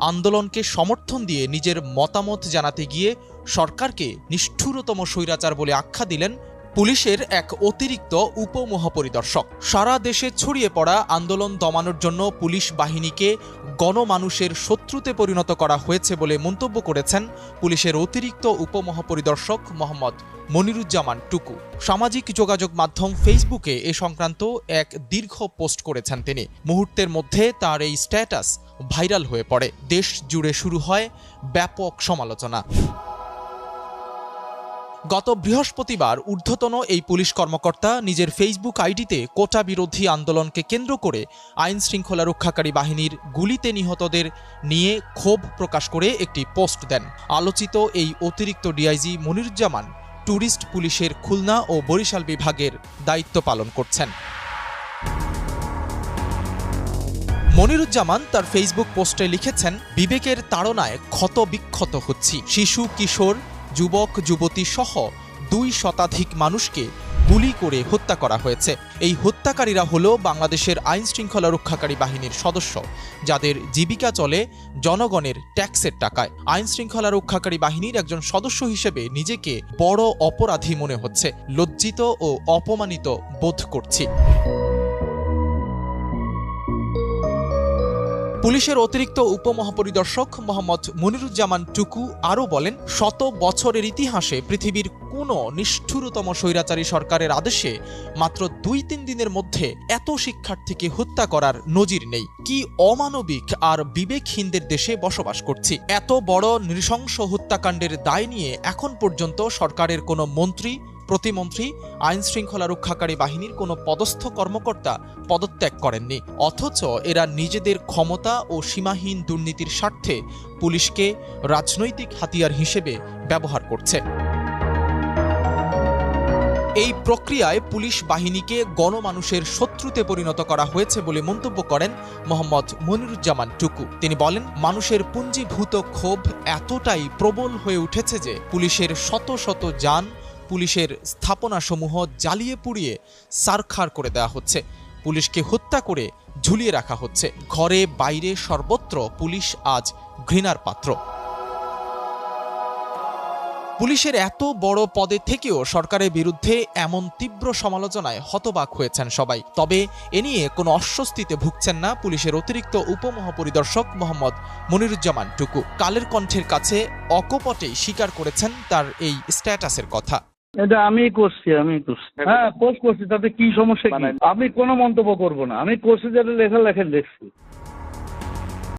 আন্দোলনকে সমর্থন দিয়ে নিজের মতামত জানাতে গিয়ে সরকারকে নিষ্ঠুরতম স্বৈরাচার বলে আখ্যা দিলেন পুলিশের এক অতিরিক্ত উপমহাপরিদর্শক। সারা দেশে ছড়িয়ে পড়া আন্দোলন দমানোর জন্য পুলিশ বাহিনীকে গণমানুষের শত্রুতে পরিণত করা হয়েছে বলে মন্তব্য করেছেন পুলিশের অতিরিক্ত উপমহাপরিদর্শক মোহাম্মদ মনিরুজ্জামান টুকু। সামাজিক যোগাযোগ মাধ্যম ফেসবুকে এ সংক্রান্ত এক দীর্ঘ পোস্ট করেছেন তিনি। মুহূর্তের মধ্যে তার এই স্ট্যাটাস ভাইরাল হয়ে পড়ে। দেশ জুড়ে শুরু হয় ব্যাপক সমালোচনা। গত বৃহস্পতিবার ঊর্ধ্বতন এই পুলিশ কর্মকর্তা নিজের ফেসবুক আইডিতে কোটা বিরোধী আন্দোলনকে কেন্দ্র করে আইন শৃঙ্খলা রক্ষাকারী বাহিনীর গুলিতে নিহতদের নিয়ে ক্ষোভ প্রকাশ করে একটি পোস্ট দেন। আলোচিত এই অতিরিক্ত ডিআইজি মনিরুজ্জামান ট্যুরিস্ট পুলিশের খুলনা ও বরিশাল বিভাগের দায়িত্ব পালন করছেন। মনিরুজ্জামান তার ফেসবুক পোস্টে লিখেছেন, বিবেকের তাড়নায় ক্ষত বিক্ষত হচ্ছি। শিশু, কিশোর, যুবক, যুবতী সহ দুই শতাধিক মানুষকে গুলি করে হত্যা করা হয়েছে। এই হত্যাকারীরা হল বাংলাদেশের আইন শৃঙ্খলা রক্ষাকারী বাহিনীর সদস্য, যাদের জীবিকা চলে জনগণের ট্যাক্সের টাকায়। আইন শৃঙ্খলা রক্ষাকারী বাহিনীর একজন সদস্য হিসেবে নিজেকে বড় অপরাধী মনে হচ্ছে। লজ্জিত ও অপমানিত বোধ করছি। পুলিশের অতিরিক্ত উপমহাপরিদর্শক মোহাম্মদ মনিরুজ্জামান টুকু আরও বলেন, শত বছরের ইতিহাসে পৃথিবীর কোনো নিষ্ঠুরতম স্বৈরাচারী সরকারের আদেশে মাত্র দুই তিন দিনের মধ্যে এত শিক্ষার্থীকে হত্যা করার নজির নেই। কি অমানবিক আর বিবেকহীনদের দেশে বসবাস করছি। এত বড় নৃশংস হত্যাকাণ্ডের দায় নিয়ে এখন পর্যন্ত সরকারের কোনো মন্ত্রী প্রতিমন্ত্রী আইন শৃঙ্খলা রক্ষাকারী বাহিনীর কোনো পদস্থ কর্মকর্তা পদত্যাগ করেননি। অথচ এরা নিজেদের ক্ষমতা ও সীমাহীন দুর্নীতির স্বার্থে পুলিশকে রাজনৈতিক হাতিয়ার হিসেবে ব্যবহার করছে। এই প্রক্রিয়ায় পুলিশ বাহিনীকে গণমানুষের শত্রুতে পরিণত করা হয়েছে বলে মন্তব্য করেন মোহাম্মদ মনিরুজ্জামান টুকু। তিনি বলেন, মানুষের পুঞ্জীভূত ক্ষোভ এতটাই প্রবল হয়ে উঠেছে যে পুলিশের শত শত যান পুলিশের স্থাপনাসমূহ জ্বালিয়ে পুড়িয়ে সারখার করে দেওয়া হচ্ছে। পুলিশকে হত্যা করে ঝুলিয়ে রাখা হচ্ছে। ঘরে বাইরে সর্বত্র পুলিশ আজ ঘৃণার পাত্র। পুলিশের এত বড় পদে থেকেও সরকারের বিরুদ্ধে এমন তীব্র সমালোচনায় হতবাক হয়েছেন সবাই। তবে এ নিয়ে কোনো অস্বস্তিতে ভুগছেন না পুলিশের অতিরিক্ত উপমহাপরিদর্শক মোহাম্মদ মনিরুজ্জামান টুকু। কালের কণ্ঠের কাছে অকপটেই স্বীকার করেছেন তার এই স্ট্যাটাসের কথা। এটা আমি করছি আমি করছি। হ্যাঁ কোর্স করছি তাতে কি সমস্যা কি? আমি কোনো মন্তব্য করব না। আমি করছি যেটা লেখা লেখেন দেখছি।